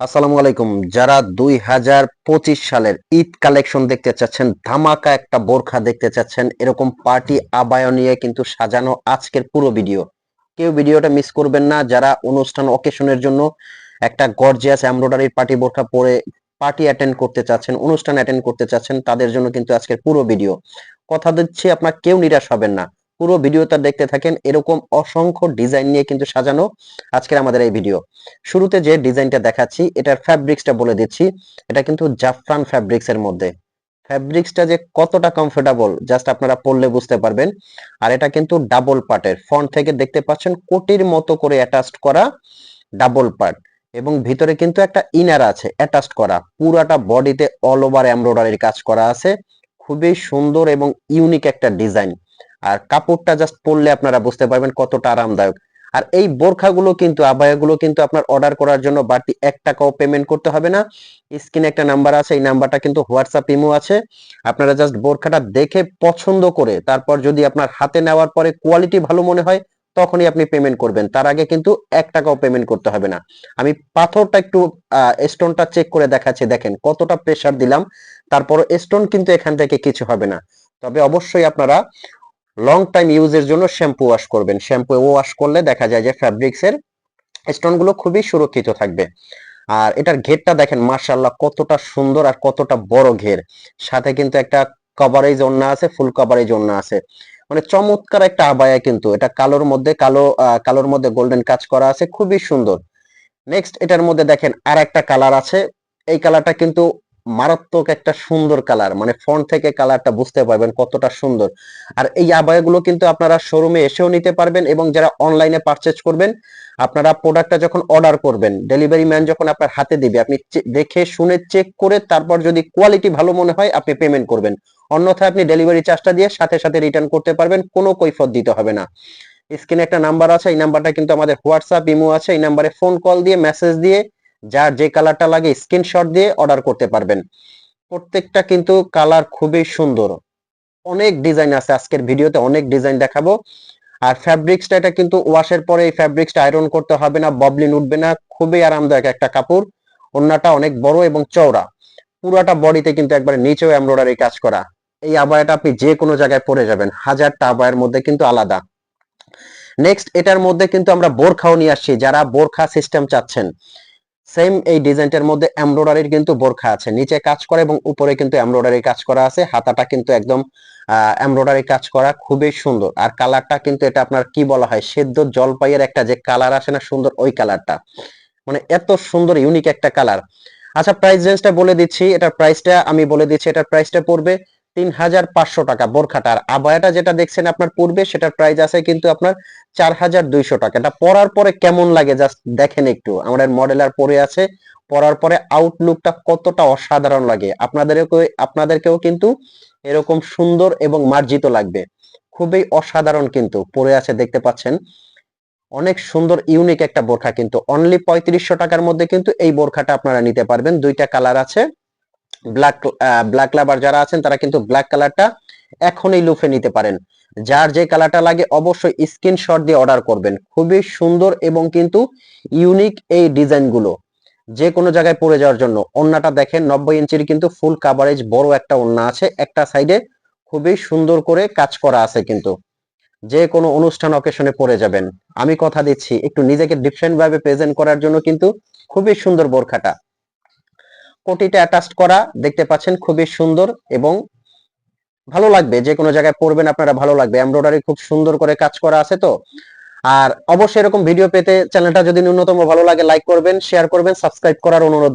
আসসালামু আলাইকুম। যারা দুই হাজার পঁচিশ সালের ঈদ কালেকশন দেখতে চাচ্ছেন, ধামাকা একটা বোরখা দেখতে চাচ্ছেন, এরকম পার্টি আবায় নিয়ে কিন্তু সাজানো আজকের পুরো ভিডিও। কেউ ভিডিওটা মিস করবেন না। যারা অনুষ্ঠান অকেশনের জন্য একটা গর্জিয়াস এমব্রয়ডারির পার্টি বোরখা পরে পার্টি অ্যাটেন্ড করতে চাচ্ছেন, অনুষ্ঠান অ্যাটেন্ড করতে চাচ্ছেন, তাদের জন্য কিন্তু আজকের পুরো ভিডিও। কথা দিচ্ছি, আপনার কেউ নিরাশ হবেন না। পুরো ভিডিওটা দেখতে থাকেন। এরকম অসংখ্য ডিজাইন নিয়ে কিন্তু সাজানো আজকের আমাদের এই ভিডিও। শুরুতে যে ডিজাইনটা দেখাচ্ছি, এটার ফ্যাব্রিক্সটা বলে দিচ্ছি। এটা কিন্তু জাফরান ফ্যাব্রিক্স এর মধ্যে। ফ্যাব্রিক্সটা যে কতটা কমফোর্টেবল জাস্ট আপনারা পড়লে বুঝতে পারবেন। আর এটা কিন্তু ডাবল পার্টের ফ্রন্ট থেকে দেখতে পাচ্ছেন কোটির মতো করে অ্যাটাচড করা ডাবল পার্ট এবং ভিতরে কিন্তু একটা ইনার আছে অ্যাটাচড করা। পুরাটা বডিতে অল ওভার এমব্রয়ডারির কাজ করা আছে। খুবই সুন্দর এবং ইউনিক একটা ডিজাইন। আর কাপড়টা জাস্ট পরলে আপনারা বুঝতে পারবেন কতটা আরামদায়ক। আর এই বোরখাগুলো কিন্তু, আবায়াগুলো কিন্তু আপনার অর্ডার করার জন্য বাড়তি এক টাকাও পেমেন্ট করতে হবে না। স্ক্রিনে একটা নাম্বার আছে, এই নাম্বারটা কিন্তু হোয়াটসঅ্যাপ ইমো আছে। আপনারা জাস্ট বোরখাটা দেখে পছন্দ করে, তারপর যদি আপনার হাতে নেওয়ার পরে কোয়ালিটি ভালো মনে হয়, তখনই আপনি পেমেন্ট করবেন। তার আগে কিন্তু এক টাকাও পেমেন্ট করতে হবে না। আমি পাথরটা একটু স্টোনটা চেক করে দেখাচ্ছি, দেখেন কতটা প্রেসার দিলাম। তারপর স্টোন কিন্তু এখান থেকে কিছু হবে না। তবে অবশ্যই আপনারা লং টাইম ইউজের জন্য শ্যাম্পু ওয়াশ করবেন। শ্যাম্পু ওয়াশ করলে দেখা যায় যে ফ্যাব্রিক্স এর স্টোনগুলো খুবই সুরক্ষিত থাকবে। আর এটার ঘেরটা দেখেন মার্শাল্লাহ কতটা সুন্দর আর কতটা বড় ঘের। সাথে কিন্তু একটা কভারেজ ওন্না আছে ফুল কভারেজ ওন্না আছে। মানে চমৎকার একটা আবায়া কিন্তু। এটা কালোর মধ্যে কালো কালোর মধ্যে গোল্ডেন কাজ করা আছে, খুবই সুন্দর। নেক্সট এটার মধ্যে দেখেন আর একটা কালার আছে। এই কালারটা কিন্তু মারাত্মক একটা সুন্দর কালার মানে ফ্রন্ট থেকে কালারটা বুঝতে পারবেন কতটা সুন্দর। আর এই আবায়াগুলো কিন্তু আপনারা শোরুমে এসেও নিতে পারবেন এবং যারা অনলাইনে পারচেজ করবেন, আপনারা প্রোডাক্টটা যখন অর্ডার করবেন ডেলিভারি ম্যান যখন আপনার হাতে দিবে, আপনি দেখে শুনে চেক করে তারপর যদি কোয়ালিটি ভালো মনে হয়, আপনি পেমেন্ট করবেন। অন্যথায় আপনি ডেলিভারি চার্জটা দিয়ে সাথে সাথে রিটার্ন করতে পারবেন, কোনো কৈফত দিতে হবে না। স্ক্রিনে একটা নাম্বার আছে, এই নাম্বারটা কিন্তু আমাদের হোয়াটসঅ্যাপ ইমো আছে, এই নাম্বারে ফোন কল দিয়ে মেসেজ দিয়ে যার যে কালারটা লাগে স্ক্রিনশট দিয়ে অর্ডার করতে পারবেন। প্রত্যেকটা কিন্তু কালার খুবই সুন্দর। অনেক ডিজাইন আছে আজকের ভিডিওতে, অনেক ডিজাইন দেখাবো। আর ফ্যাব্রিক্সটা এটা কিন্তু ওয়াশের পরে এই ফ্যাব্রিক্সটা আয়রন করতে হবে না ববলিন উঠবে না, খুবই আরামদায়ক একটা কাপড়। অন্যটা অনেক বড় এবং চওড়া। পুরাটা বডিতে কিন্তু একবারে নিচেও এমব্রয়ডারি কাজ করা। এই আবায়াটা আপনি যে কোনো জায়গায় পরে যাবেন। হাজারটা আবায়ের মধ্যে কিন্তু আলাদা। নেক্সট এটার মধ্যে কিন্তু আমরা বোরখাও নিয়ে আসছি। যারা বোরখা সিস্টেম চাচ্ছেন সেম এই ডিজাইনটার মধ্যে এমব্রয়ডারির কিন্তু বোরখা আছে। নিচে কাজ করা এবং উপরে কিন্তু এমব্রয়ডারি কাজ করা আছে। হাতাটা কিন্তু একদম এমব্রয়ডারি কাজ করা। খুবই সুন্দর। আর কালারটা কিন্তু এটা আপনার কি বলা হয়, সেদ্ধ জলপাইয়ের একটা যে কালার আসে না সুন্দর, ওই কালারটা মানে এত সুন্দর ইউনিক একটা কালার আচ্ছা প্রাইস রেঞ্জটা বলে দিচ্ছি। এটার প্রাইসটা আমি বলে দিচ্ছি, এটার প্রাইসটা পড়বে তিন হাজার পাঁচশো টাকা বোরখাটার আবায়াটা যেটা দেখছেন আপনার পূর্বে, সেটার প্রাইস আছে কিন্তু আপনার চার হাজার দুইশো টাকা। এটা পরার পরে কেমন লাগে? জাস্ট দেখেন একটু। আমাদের মডেলার পরে আছে। পরার পরে আউটলুকটা কতটা অসাধারণ লাগে। আপনাদেরকে আপনাদেরকেও কিন্তু এরকম সুন্দর এবং মার্জিত লাগবে। খুবই অসাধারণ কিন্তু। পরে আছে, দেখতে পাচ্ছেন। অনেক সুন্দর ইউনিক একটা বোরখা কিন্তু। অনলি পঁয়ত্রিশশো টাকার মধ্যে কিন্তু এই বোরখাটা আপনারা নিতে পারবেন। দুইটা কালার আছে। ব্ল্যাক ব্ল্যাক লাভার যারা আছেন, তারা কিন্তু ব্ল্যাক কালারটা এখনই লুফে নিতে পারেন। যার যে কালারটা লাগে, অবশ্যই স্ক্রিনশট দিয়ে অর্ডার করবেন। খুবই সুন্দর এবং কিন্তু ইউনিক এই ডিজাইনগুলো যে কোনো জায়গায় পরে যাওয়ার জন্য। ওন্নাটা দেখেন, নব্বই ইঞ্চির কিন্তু ফুল কাভারেজ বড় একটা ওন্না আছে। একটা সাইডে খুবই সুন্দর করে কাজ করা আছে কিন্তু। যে কোনো অনুষ্ঠান অকেশনে পরে যাবেন। আমি কথা দিচ্ছি, একটু নিজেকে ডিফারেন্ট ভাবে প্রেজেন্ট করার জন্য কিন্তু খুবই সুন্দর বোরখাটা। কোটিটা অ্যাটাচ করা দেখতে পাচ্ছেন খুবই সুন্দর এবং ভালো লাগবে, যে কোনো জায়গায় পড়বেন আপনারা ভালো লাগবে। এমব্রয়ডারি খুব সুন্দর করে কাজ করা আছে তো। আর অবশ্যই এরকম ভিডিও পেতে চ্যানেলটা যদি ন্যূনতম ভালো লাগে লাইক করবেন শেয়ার করবেন সাবস্ক্রাইব করার অনুরোধ